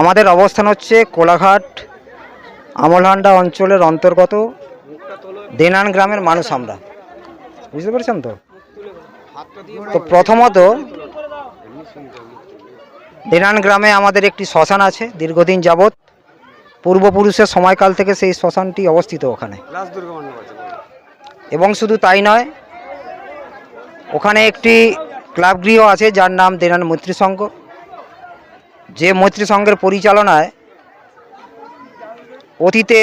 আমাদের অবস্থান হচ্ছে কোলাঘাট, আমলহান্ডা অঞ্চলের অন্তর্গত দেনান গ্রামের মানুষ আমরা। বুঝতে পেরেছেন তো? তো প্রথমত, দেনান গ্রামে আমাদের একটি শ্মশান আছে, দীর্ঘদিন যাবৎ। পূর্বপুরুষের সময়কাল থেকে সেই শ্মশানটি অবস্থিত ওখানে। এবং শুধু তাই নয় ওখানে একটি ক্লাব গৃহ আছে, যার নাম দেনান মৈত্রী সংঘ। যে মৈত্রী সংঘের পরিচালনায় অতীতে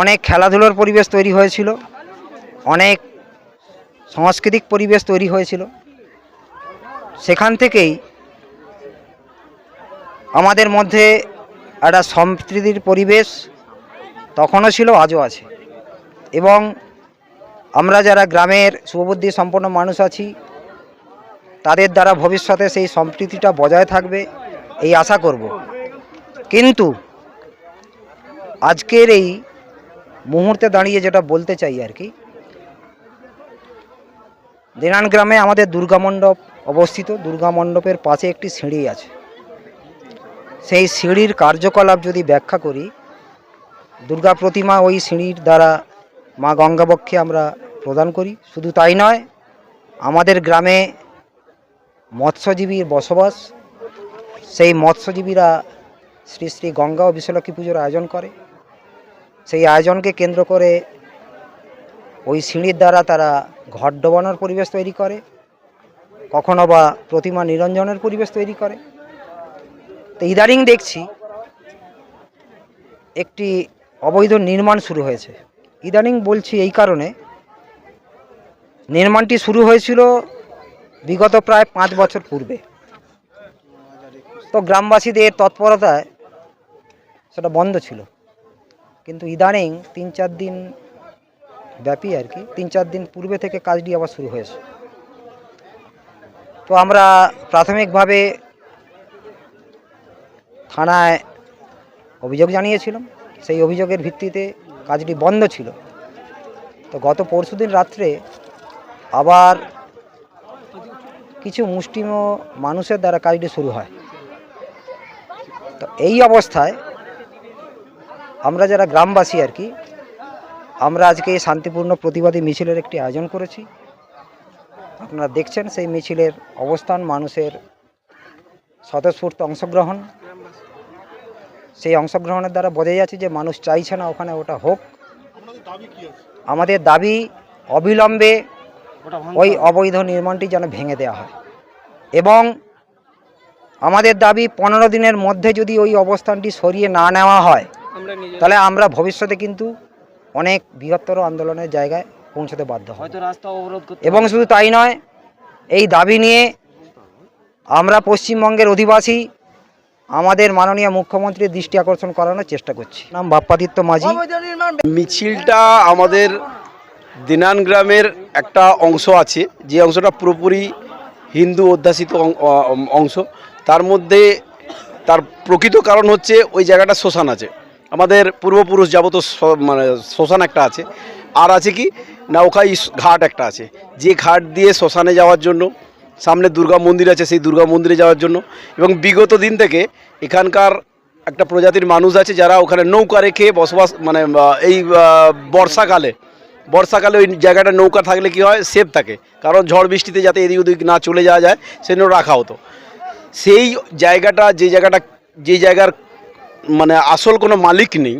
অনেক খেলাধুলোর পরিবেশ তৈরি হয়েছিল, অনেক সাংস্কৃতিক পরিবেশ তৈরি হয়েছিল। সেখান থেকেই আমাদের মধ্যে একটা সম্প্রীতির পরিবেশ তখনও ছিল, আজও আছে। এবং আমরা যারা গ্রামের শুভবুদ্ধি সম্পন্ন মানুষ আছি, তাদের দ্বারা ভবিষ্যতে সেই সম্প্রীতিটা বজায় থাকবে, এই আশা করব। কিন্তু আজকের এই মুহূর্তে দাঁড়িয়ে যেটা বলতে চাই আর কি, দেনান গ্রামে আমাদের দুর্গা মণ্ডপ অবস্থিত। দুর্গা মণ্ডপের পাশে একটি সিঁড়ি আছে। সেই সিঁড়ির কার্যকলাপ যদি ব্যাখ্যা করি, দুর্গা প্রতিমা ওই সিঁড়ির দ্বারা মা গঙ্গাবক্ষে আমরা প্রদান করি। শুধু তাই নয়, আমাদের গ্রামে মৎস্যজীবীর বসবাস, সেই মৎস্যজীবীরা শ্রী শ্রী গঙ্গা ও বিশ্বলক্ষ্মী পুজোর আয়োজন করে। সেই আয়োজনকে কেন্দ্র করে ওই সিঁড়ির দ্বারা তারা ঘট ডোবানোর পরিবেশ তৈরি করে, কখনো বা প্রতিমা নিরঞ্জনের পরিবেশ তৈরি করে। তো ইদারিং দেখছি একটি অবৈধ নির্মাণ শুরু হয়েছে। ইদানিং বলছি এই কারণে নির্মাণটি শুরু হয়েছিল বিগত প্রায় পাঁচ বছর পূর্বে। তো গ্রামবাসীদের তৎপরতায় সেটা বন্ধ ছিল। কিন্তু ইদানিং তিন চার দিন ব্যাপী আর কি, তিন চার দিন পূর্বে থেকে কাজটি আবার শুরু হয়েছে। তো আমরা প্রাথমিকভাবে থানায় অভিযোগ জানিয়েছিলাম। সেই অভিযোগের ভিত্তিতে কাজটি বন্ধ ছিল। তো গত পরশুদিন রাত্রে আবার কিছু মুষ্টিম মানুষের দ্বারা কাজটি শুরু হয়। তো এই অবস্থায় আমরা যারা গ্রামবাসী আর কি, আমরা আজকে এই শান্তিপূর্ণ প্রতিবাদী মিছিলের একটি আয়োজন করেছি। আপনারা দেখছেন সেই মিছিলের অবস্থান, মানুষের স্বতঃস্ফূর্ত অংশগ্রহণ। সেই অংশগ্রহণের দ্বারা বোঝা যাচ্ছে যে মানুষ চাইছে না ওখানে ওটা হোক। আমাদের দাবি অবিলম্বে ওই অবৈধ নির্মাণটি যেন ভেঙে দেওয়া হয়। এবং আমাদের দাবি পনেরো দিনের মধ্যে যদি ওই অবস্থানটি সরিয়ে না নেওয়া হয় তাহলে আমরা ভবিষ্যতে কিন্তু অনেক বৃহত্তর আন্দোলনের জায়গায় পৌঁছতে বাধ্য হব। হয়তো রাস্তা অবরোধ করতে এবং শুধু তাই নয় এই দাবি নিয়ে আমরা পশ্চিমবঙ্গের অধিবাসী আমাদের মাননীয় মুখ্যমন্ত্রীর দৃষ্টি আকর্ষণ করানোর চেষ্টা করছি। নাম বাপ্পাদিত্য মাঝি। মিছিলটা আমাদের দিনান গ্রামের একটা অংশ আছে, যে অংশটা পুরোপুরি হিন্দু অধ্যাসিত অংশ। তার মধ্যে তার প্রকৃত কারণ হচ্ছে ওই জায়গাটা শ্মশান আছে। আমাদের পূর্বপুরুষ যাবত মানে শ্মশান একটা আছে। আর আছে কি নৌকাই ঘাট একটা আছে। যে ঘাট দিয়ে শ্মশানে যাওয়ার জন্য, সামনে দুর্গা মন্দির আছে সেই দুর্গা মন্দিরে যাওয়ার জন্য। এবং বিগত দিন থেকে এখানকার একটা প্রজাতির মানুষ আছে যারা ওখানে নৌকা রেখে বসবাস মানে এই বর্ষাকালে বর্ষাকালে ওই জায়গাটা নৌকা থাকলে কি হয়? সেফ থাকে। কারণ ঝড় বৃষ্টিতে যাতে এদিক ওদিক না চলে যাওয়া যায়, সেজন্য রাখা হতো। সেই জায়গাটা, যে জায়গাটা, যে জায়গার মানে আসল কোনো মালিক নেই,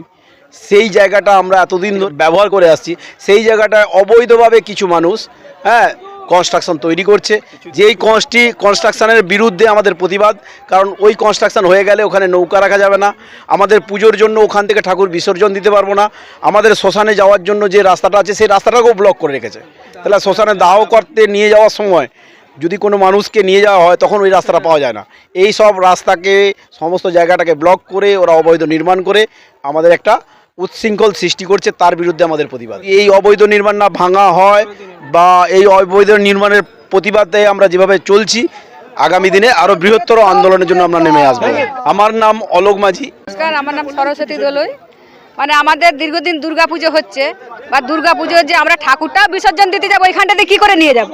সেই জায়গাটা আমরা এতদিন ব্যবহার করে আসছি। সেই জায়গাটায় অবৈধভাবে কিছু মানুষ হ্যাঁ কনস্ট্রাকশন তৈরি করছে। যেই কনস্টি কনস্ট্রাকশনের বিরুদ্ধে আমাদের প্রতিবাদ, কারণ ওই কনস্ট্রাকশন হয়ে গেলে ওখানে নৌকা রাখা যাবে না। আমাদের পুজোর জন্য ওখান থেকে ঠাকুর বিসর্জন দিতে পারব না। আমাদের শ্মশানে যাওয়ার জন্য যে রাস্তাটা আছে, সেই রাস্তাটাকেও ব্লক করে রেখেছে। তাহলে শ্মশানে দাহ করতে নিয়ে যাওয়ার সময় যদি কোনো মানুষকে নিয়ে যাওয়া হয়, তখন ওই রাস্তাটা পাওয়া যায় না। এই সব রাস্তাকে, সমস্ত জায়গাটাকে ব্লক করে, ওরা অবৈধ নির্মাণ করে আমাদের একটা উচ্ছৃঙ্খল সৃষ্টি করছে তার বিরুদ্ধে আমাদের প্রতিবাদ। এই অবৈধ নির্মাণ না ভাঙা হয় বা এই অবৈধ নির্মাণের প্রতিবাদে আমরা যেভাবে চলছি, আগামী দিনে আরও বৃহত্তর আন্দোলনের জন্য আমরা নেমে আসব। আমার নাম অলোক মাঝি। নমস্কার, আমার নাম সরস্বতী দোলই। মানে আমাদের দীর্ঘদিন দুর্গা পুজো হচ্ছে বা দুর্গা পুজোর যে আমরা ঠাকুরটা বিসর্জন দিতে যাব ওইখানটাতে কি করে নিয়ে যাব?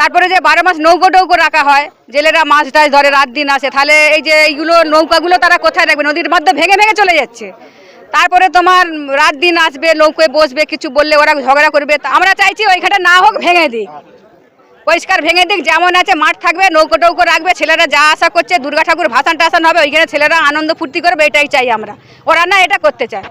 তারপরে যে বারো মাস নৌকো টৌকো রাখা হয়, জেলেরা মাছ টাছ ধরে রাত দিন আসে, তাহলে এই যে এইগুলো নৌকাগুলো তারা কোথায় রাখবে? নদীর মধ্যে ভেঙে ভেঙে চলে যাচ্ছে। তারপরে তোমার রাত দিন আসবে নৌকোয় বসবে, কিছু বললে ওরা ঝগড়া করবে। আমরা চাইছি ওইখানে না হোক ভেঙে দিক। পরিষ্কার ভেঙে দিক, যেমন আছে মাঠ থাকবে, নৌকো টৌকো রাখবে, ছেলেরা যা আশা করছে, দুর্গা ঠাকুর ভাসান টাসান হবে, ওইখানে ছেলেরা আনন্দ ফুর্তি করবে, এটাই চাই আমরা। ওরা না এটা করতে চায়।